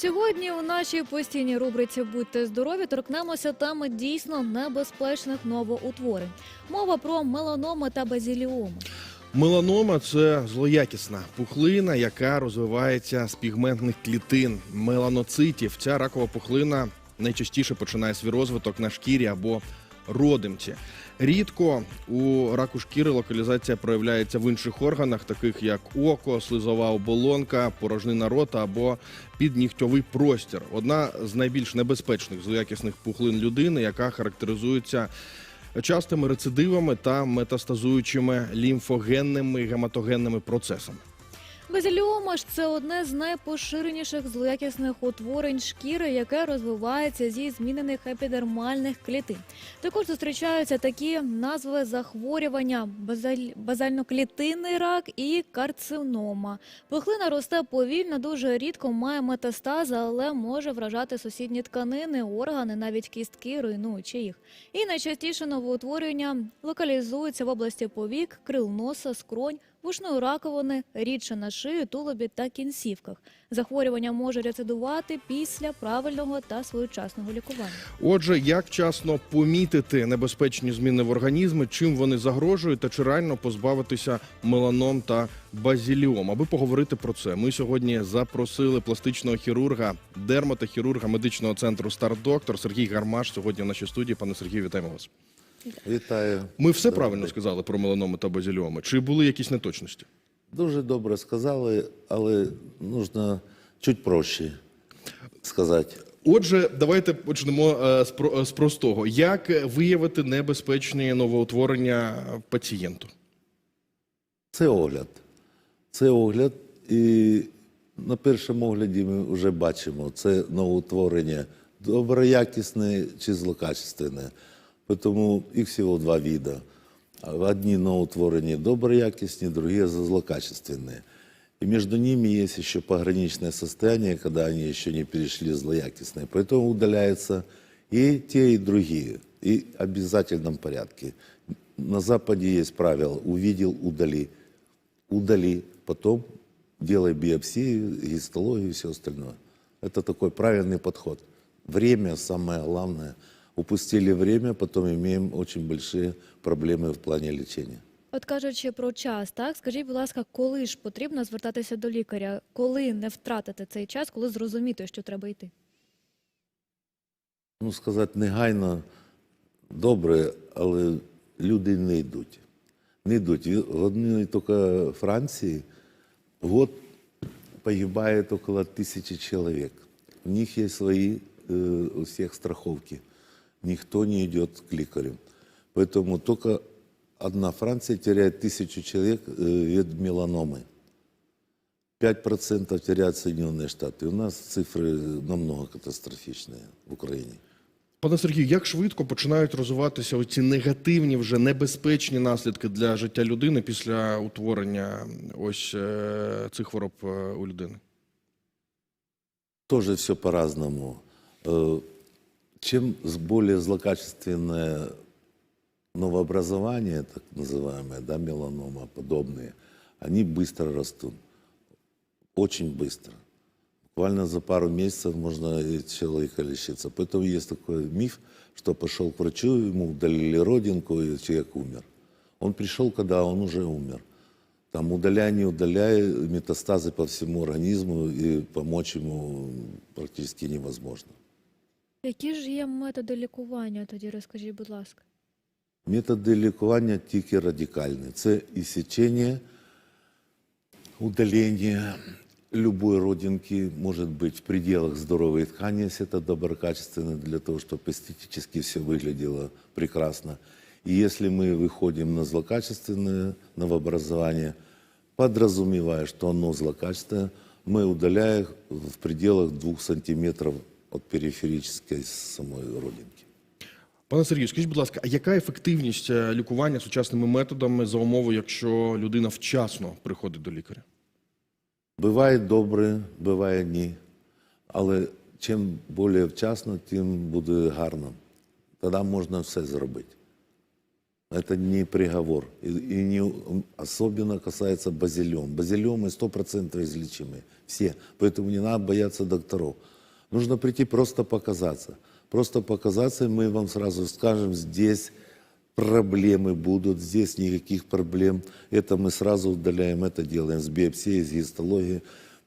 Сьогодні у нашій постійній рубриці Будьте здорові торкнемося теми дійсно небезпечних новоутворень. Мова про меланоми та базіліоми. Меланома це злоякісна пухлина, яка розвивається з пігментних клітин меланоцитів. Ця ракова пухлина найчастіше починає свій розвиток на шкірі або родимці. Рідко у раку шкіри локалізація проявляється в інших органах, таких як око, слизова оболонка, порожнина рота або піднігтьовий простір. Одна з найбільш небезпечних злоякісних пухлин людини, яка характеризується частими рецидивами та метастазуючими лімфогенними і гематогенними процесами. Базіліома ж це одне з найпоширеніших злоякісних утворень шкіри, яке розвивається зі змінених епідермальних клітин. Також зустрічаються такі назви захворювання: базаль... базальноклітинний рак і карцинома. Пухлина росте повільно, дуже рідко має метастази, але може вражати сусідні тканини, органи, навіть кістки, руйнуючи їх. І найчастіше новоутворення локалізуються в області повік, крил носа, скронь, вушної раковини, рідше на шиї, тулубі та кінцівках. Захворювання може рецидувати після правильного та своєчасного лікування. Отже, як вчасно помітити небезпечні зміни в організмі, чим вони загрожують, та чи реально позбавитися меланом та базіліом? Аби поговорити про це, ми сьогодні запросили пластичного хірурга, дерматохірурга медичного центру Стар-Доктор Сергій Гармаш. Сьогодні в нашій студії. Пане Сергію, вітаємо вас. Вітаю. Ми все Добре. правильно сказали про меланоми та базіліоми. Чи були якісь неточності? Дуже добре сказали, але нужно чуть проще сказати. Отже, давайте почнемо е, з з простого. Як виявити небезпечні новоутворення пацієнту? Це огляд. Це огляд, і на першому огляді ми вже бачимо, це новоутворення доброякісне чи злокачественне. Тому їх всього два види. Одні новоутворення доброякісні, другі злокачественные. И между ними есть еще пограничное состояние, когда они еще не перешли в злоякостное. Поэтому удаляются и те, и другие. И в обязательном порядке. На Западе есть правило «увидел, удали». Удали, потом делай биопсию, гистологию и все остальное. Это такой правильный подход. Время самое главное. Упустили время, потом имеем очень большие проблемы в плане лечения. От кажучи про час, так скажіть, будь ласка, коли ж потрібно звертатися до лікаря, коли не втратити цей час, коли зрозуміти, що треба йти? ну, сказати, негайно добре, але люди не йдуть. Не йдуть. В одній тільки Франції год погибає около тисячі чоловік. У них є свої э, у всіх страховки Никто не идет к лекарю. Поэтому только одна Франция теряет тысячу человек э, от меланомы. 5% теряют Соединенные Штаты. У нас цифры намного катастрофичные в Украине. Пане Сергію, як швидко починають розвиватися оці негативні, вже небезпечні наслідки для життя людини після утворення ось е, цих хвороб е, у людини? Тоже все по-разному. Чем более злокачественное новообразование, так называемое, да, меланома, подобные, они быстро растут. Очень быстро. Буквально за пару месяцев можно человека лечиться. Поэтому есть такой миф, что пошел к врачу, ему удалили родинку, и человек умер. Он пришел, когда он уже умер. Там удаляй, не удаляй, метастазы по всему организму, и помочь ему практически невозможно. Які ж є методи лікування? Тоді розкажіть, будь ласка. Методи лікування тільки радикальні. Це і сечення, удаление любой родинки, может быть в пределах здоровой ткани, если это доброкачественно, для того, чтобы эстетически все выглядело прекрасно. И если мы выходим на злокачественное новообразование, подразумевая, что оно злокачественное, мы удаляем в пределах 2 сантиметров от периферической самой родинки. Пане Сергію, скажіть, будь ласка, а яка ефективність е, лікування сучасними методами за умови, якщо людина вчасно приходить до лікаря? Буває добре, буває ні. Але чим більше вчасно, тим буде гарно. Тоді можна все зробити. Это не приговор. И, и не, особенно касается базилиом. Базилиомы 100% излечимые. Все. Поэтому не надо бояться докторов. Нужно прийти просто показаться. Просто показаться, и мы вам сразу скажем, здесь проблемы будут, здесь никаких проблем. Это мы сразу удаляем, это делаем с биопсией, с гистологией.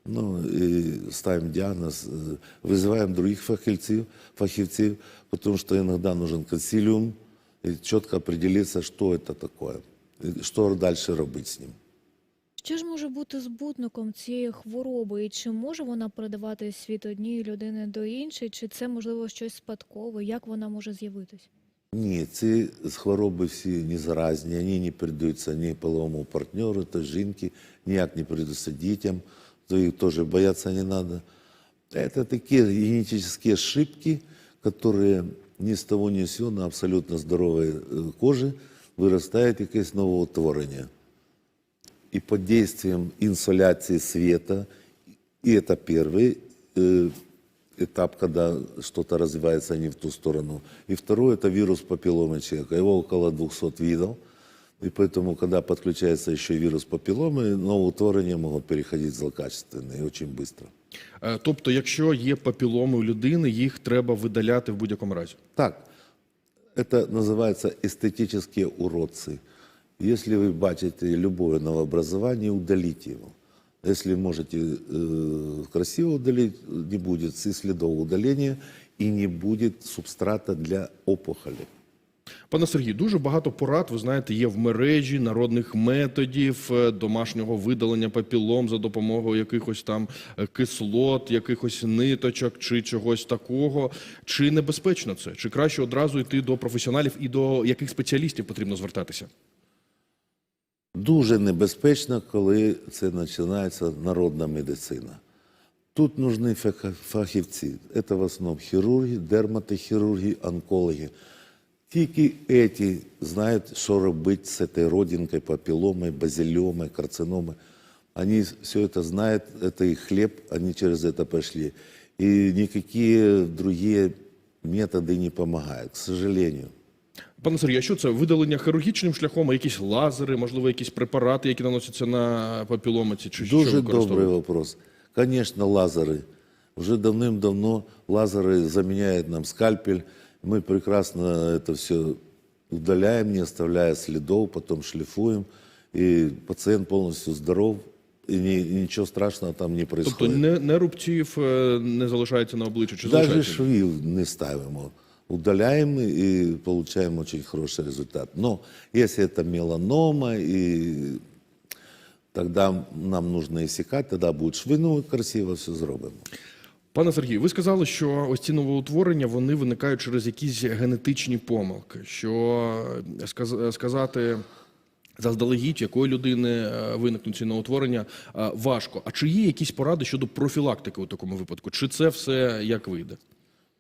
Ну, и ставим диагноз, э, вызываем других фахівців, фахівців, потому что иногда нужен консилиум, и четко определиться, что это такое, и что дальше робить с ним. Що ж може бути збутником цієї хвороби, і чи може вона передаватись від однієї людини до іншої, чи це можливо щось спадкове? Як вона може з'явитись? Ні, ці хвороби всі не заразні, вони не передаються ні половому партнеру, то жінки, ніяк не передаються дітям, то їх теж бояться не треба. Это такие генетические ошибки, которые ни с того ни с сего на абсолютно здоровой э, коже вырастает якесь новоутворення. И под действием инсоляции света, и это первый э, этап, когда что-то развивается не в ту сторону. И второй – это вирус папилломы человека. Его около 200 видов. И поэтому, когда подключается еще вирус папилломы, новоутворения могут переходить в злокачественные и очень быстро. Е, Тобто, якщо є папіломи у людини, їх треба видаляти в будь-якому разі. Так, это называется эстетические уродцы. Если вы бачите любое новообразование, удалите его. Если можете э, красиво удалить, не будет и следов удаления, и не будет субстрата для опухоли. Пане Сергію, дуже багато порад, ви знаєте, є в мережі народних методів е, домашнього видалення папілом за допомогою якихось там е, кислот, якихось ниточок чи чогось такого. Чи небезпечно це? Чи краще одразу йти до професіоналів і до яких спеціалістів потрібно звертатися? Дуже небезпечно, коли це починається народна медицина. Тут нужны фах- фахівці. Це в основному хірурги, дерматохірурги, онкологи. Тільки эти знають, що робити з цією родинкою, папіломою, базиліомою, карциномою. Они все это знают, это их хлеб, они через это прошли. И никакие другие методы не помогают, к сожалению. Пане Сергію, а що це видалення хірургічним шляхом, а якісь лазери, можливо, якісь препарати, які наносяться на папіломиці, чи що Дуже добрий використовують? вопрос. Конечно, лазеры. Уже давным-давно лазеры заменяют нам скальпель. Мы прекрасно это все удаляем, не оставляя следов, потом шлифуем. И пациент полностью здоров, и, ни- и ничего страшного там не Тобто происходит. не, не рубців е, не залишається на обличчі, чи Даже залишається? швів не ставимо. Удаляем и получаем очень хороший результат. Но если это меланома, и тогда нам нужно иссякать, тогда будет швину красиво все зробимо. Пане Сергію, ви сказали, що ось ці новоутворення вони виникають через якісь генетичні помилки. Що е, сказати заздалегідь, якої людини е, виникнуть ці новоутворення, е, важко. А чи є якісь поради щодо профілактики у такому випадку? Чи це все як вийде?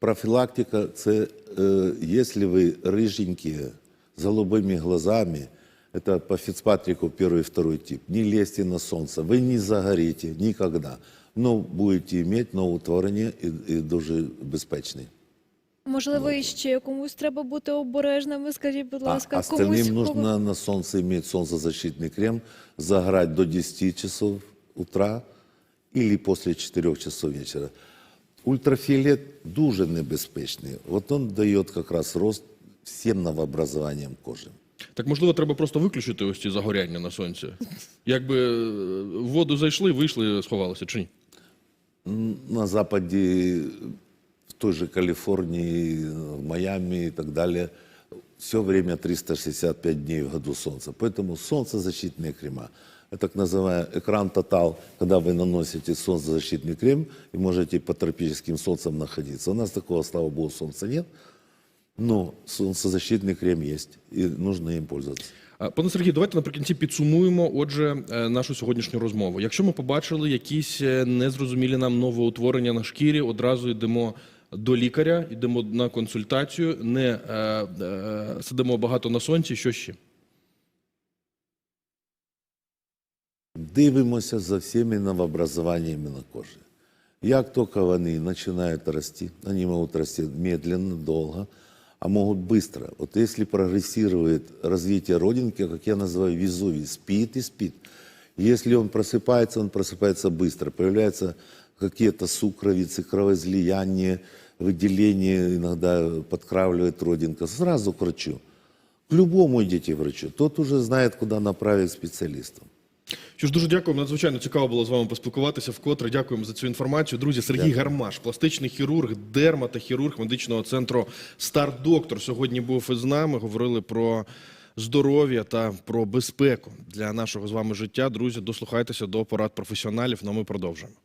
Профилактика – це э, если вы рыженькие, с голубыми глазами, это по Фицпатрику первый и второй тип, не лезьте на солнце, вы не загорите никогда, но будете иметь новоутворення і, і дуже безпечний. Можливо, і ще комусь треба бути обережними. Скажіть, будь ласка, а комусь остальным кого- нужно на солнце иметь солнцезащитный крем, загорать до 10 часов утра или после 4 часов вечера. Ультрафиолет дуже небезпечний. Вот он дает как раз рост всем новообразованиям кожи. Так можливо, треба просто виключити ось ці загоряння на сонці. Якби е, в воду зайшли, вийшли, сховалися, чи ні? На Западе, в той же Калифорнии, в Майами и так далее, все время 365 дней в году солнце. Поэтому солнцезащитные крема Это так называемый экран тотал, когда вы наносите солнцезащитный крем и можете под тропическим солнцем находиться. У нас такого, слава богу, солнца нет, но солнцезащитный крем есть, и нужно им пользоваться. А, Пане Сергію, давайте наприкінці підсумуємо, отже, е, нашу сьогоднішню розмову. Якщо ми побачили якісь е, незрозумілі нам новоутворення на шкірі, одразу йдемо до лікаря, йдемо на консультацію, не е, е, сидимо багато на сонці. Що ще? Дивимося за всеми новообразованиями на коже. Як тільки вони починають рости, вони можуть рости медленно, довго, а могут быстро. Вот если прогрессирует развитие родинки, как я называю, везувий, спит и спит. Если он просыпается, он просыпается быстро. Появляются какие-то сукровицы, кровоизлияния, выделение иногда подкравливает родинка. Сразу к врачу. К любому идите врачу. Тот уже знает, куда направить специалистам. Що ж дуже дякуємо. Надзвичайно цікаво було з вами поспілкуватися. Вкотре дякуємо за цю інформацію. Друзі, Сергій Дякую. Гармаш, пластичний хірург, дерматохірург медичного центру Стар Доктор. Сьогодні був із нами. Говорили про здоров'я та про безпеку для нашого з вами життя. Друзі, дослухайтеся до порад професіоналів. Ну ми продовжуємо.